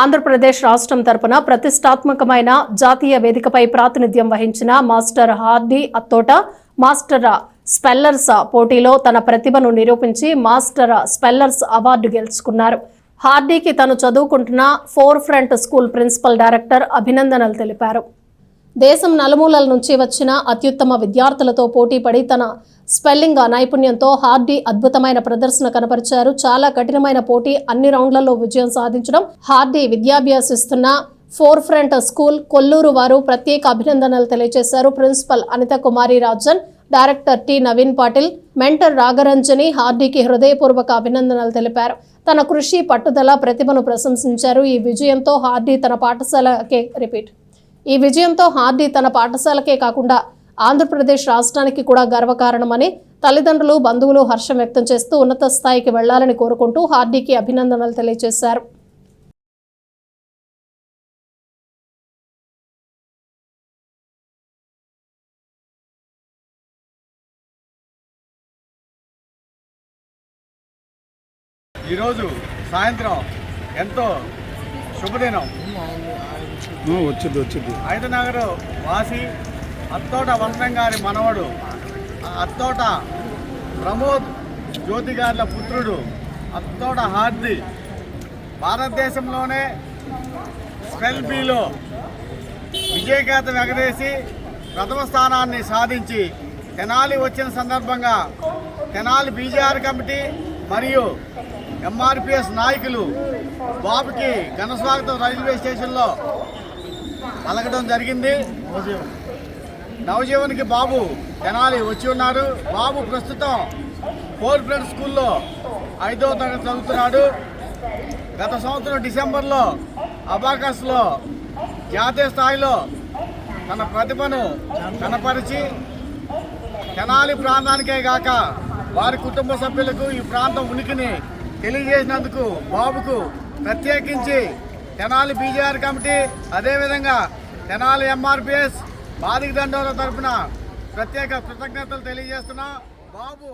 ఆంధ్రప్రదేశ్ రాష్ట్రం తరపున ప్రతిష్టాత్మకమైన జాతీయ వేదికపై ప్రాతినిధ్యం వహించిన master Hardy Attota master spellers పోటీలో తన ప్రతిభను నిరూపించి మాస్టర్ స్పెల్లర్స్ అవార్డు గెలుచుకున్నారు. హార్డీకి తను చదువుకుంటున్న Four Front school principal director అభినందనలు తెలిపారు. దేశం నలుమూలల నుంచి వచ్చిన అత్యుత్తమ విద్యార్థులతో పోటీపడి తన స్పెల్లింగ్ నైపుణ్యంతో హార్డీ అద్భుతమైన ప్రదర్శన కనపరిచారు. చాలా కఠినమైన పోటీ అన్ని రౌండ్లలో విజయం సాధించడం హార్డీ విద్యాభ్యాసిస్తున్న ఫోర్ ఫ్రంట్ స్కూల్ కొల్లూరు వారు ప్రత్యేక అభినందనలు తెలియజేశారు. Principal Anitha Kumari Rajan director T Naveen Patil mentor Ragaranjani హార్డీకి హృదయపూర్వక అభినందనలు తెలిపారు. తన కృషి పట్టుదల ప్రతిభను ప్రశంసించారు. ఈ విజయంతో హార్డీ తన పాఠశాలకే రిపీట్ ఈ విజయంతో హార్డీ తన పాఠశాలకే కాకుండా ఆంధ్రప్రదేశ్ రాష్ట్రానికి కూడా గర్వకారణమని తల్లిదండ్రులు బంధువులు హర్షం వ్యక్తం చేస్తూ ఉన్నత స్థాయికి వెళ్ళాలని కోరుకుంటూ హార్డీకి అభినందనలు తెలియజేశారు. ఈరోజు సాయంత్రం ఎంతో శుభదినం. వచ్చింది వచ్చింది. ఐదనగర్ వాసి అత్తోట వంశం గారి మనవడు అత్తోట ప్రమోద్ జ్యోతి గారిల పుత్రుడు అత్తోట హార్ది. భారతదేశంలోనే స్పెల్ బీలో విజయకేతం ఎగరేసి ప్రథమ స్థానాన్ని సాధించి తెనాలి వచ్చిన సందర్భంగా తెనాలి బీజేఆర్ కమిటీ మరియు ఎంఆర్పిఎస్ నాయకులు బాబుకి ఘనస్వాగతం రైల్వే స్టేషన్లో పలకడం జరిగింది. నవజీవన్కి బాబు తెనాలి వచ్చి ఉన్నారు. బాబు ప్రస్తుతం ఫోర్ ఫ్రెండ్ స్కూల్లో ఐదవ తరగతి చదువుతున్నాడు. గత సంవత్సరం డిసెంబర్లో అబాకస్లో జాతీయ స్థాయిలో తన ప్రతిభను కనపరిచి తెనాలి ప్రాంతానికే కాక వారి కుటుంబ సభ్యులకు ఈ ప్రాంతం ఉనికిని తెలియజేసినందుకు బాబుకు ప్రత్యేకించి తెనాలి బీజేఆర్ కమిటీ అదేవిధంగా తెనాలి ఎంఆర్పిఎస్ బాధిక దండోల తరఫున ప్రత్యేక కృతజ్ఞతలు తెలియజేస్తున్నా. బాబు